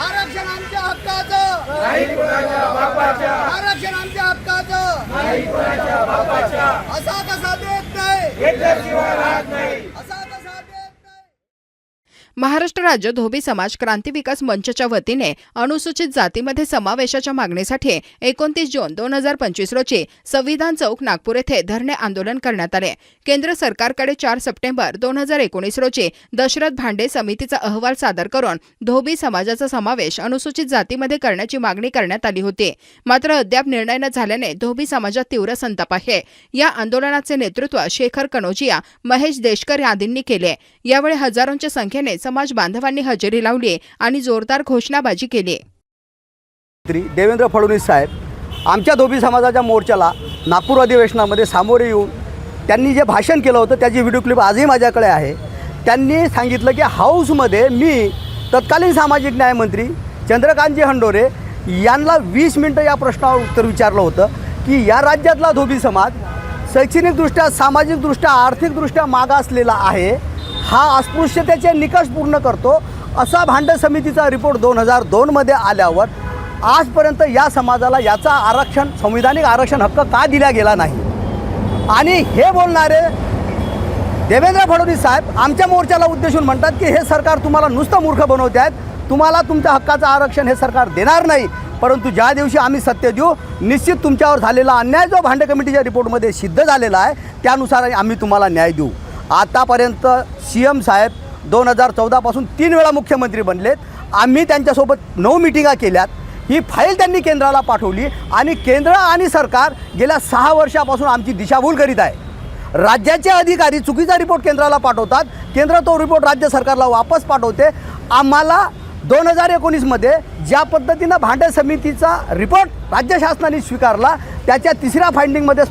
आरक्षण आमच्या हक्काचं. आरक्षण आमच्या हक्काचं. असा कसा देत नाही. महाराष्ट्र राज्य धोबी समाज क्रांती विकास मंचच्या वतीने अनुसूचित जातीमध्ये समावेशाच्या मागणीसाठी एकोणतीस जून दोन हजार पंचवीस रोजी संविधान चौक नागपूर येथे धरणे आंदोलन करण्यात आले. केंद्र सरकारकडे चार सप्टेंबर दोन हजार एकोणीस रोजी दशरथ भांडे समितीचा अहवाल सादर करून धोबी समाजाचा समावेश अनुसूचित जातीमध्ये करण्याची मागणी करण्यात आली होती. मात्र अद्याप निर्णय न झाल्याने धोबी समाजात तीव्र संताप आहे. या आंदोलनाचे नेतृत्व शेखर कनोजिया महेश देशकर आदींनी केले. यावेळी हजारोंच्या संख्येने समाज बांधवांनी हजेरी लावली आणि जोरदार घोषणाबाजी केली मंत्री देवेंद्र फडणवीस साहेब आमच्या धोबी समाजाच्या मोर्चाला नागपूर अधिवेशनामध्ये सामोरे येऊन त्यांनी जे भाषण केलं होतं त्याची व्हिडिओ क्लिप आजही माझ्याकडे आहे. त्यांनी सांगितलं की हाऊसमध्ये मी तत्कालीन सामाजिक न्यायमंत्री चंद्रकांतजी हंडोरे यांना वीस मिनटं या प्रश्नावर उत्तर विचारलं होतं की या राज्यातला धोबी समाज शैक्षणिकदृष्ट्या सामाजिकदृष्ट्या आर्थिकदृष्ट्या मागासलेला आहे. हा अस्पृश्यतेचे निकष पूर्ण करतो असा भांड समितीचा रिपोर्ट दोन हजार दोनमध्ये आल्यावर आजपर्यंत या समाजाला याचा आरक्षण संविधानिक आरक्षण हक्क का दिला गेला नाही? आणि हे बोलणारे देवेंद्र फडणवीस साहेब आमच्या मोर्चाला उद्देशून म्हणतात की हे सरकार तुम्हाला नुसतं मूर्ख बनवते आहेत तुम्हाला तुमच्या हक्काचं आरक्षण हे सरकार देणार नाही. परंतु ज्या दिवशी आम्ही सत्य देऊ निश्चित तुमच्यावर झालेला अन्याय जो भांडे कमिटीच्या रिपोर्टमध्ये सिद्ध झालेला आहे त्यानुसार आम्ही तुम्हाला न्याय देऊ. आतापर्यंत सी एम साहेब दोन हजार चौदापासून तीन वेळा मुख्यमंत्री बनलेत. आम्ही त्यांच्यासोबत नऊ मिटिंगा केल्यात. ही फाईल त्यांनी केंद्राला पाठवली आणि केंद्र आणि सरकार गेल्या सहा वर्षापासून आमची दिशाभूल करीत आहे. राज्याचे अधिकारी चुकीचा रिपोर्ट केंद्राला पाठवतात. केंद्र तो रिपोर्ट राज्य सरकारला वापस पाठवते. आम्हाला दोन हजार एकोणीसमध्ये ज्या पद्धतीनं भांडे समितीचा रिपोर्ट राज्य शासनाने स्वीकारला त्याच्या तिसऱ्या फाइंडिंगमध्ये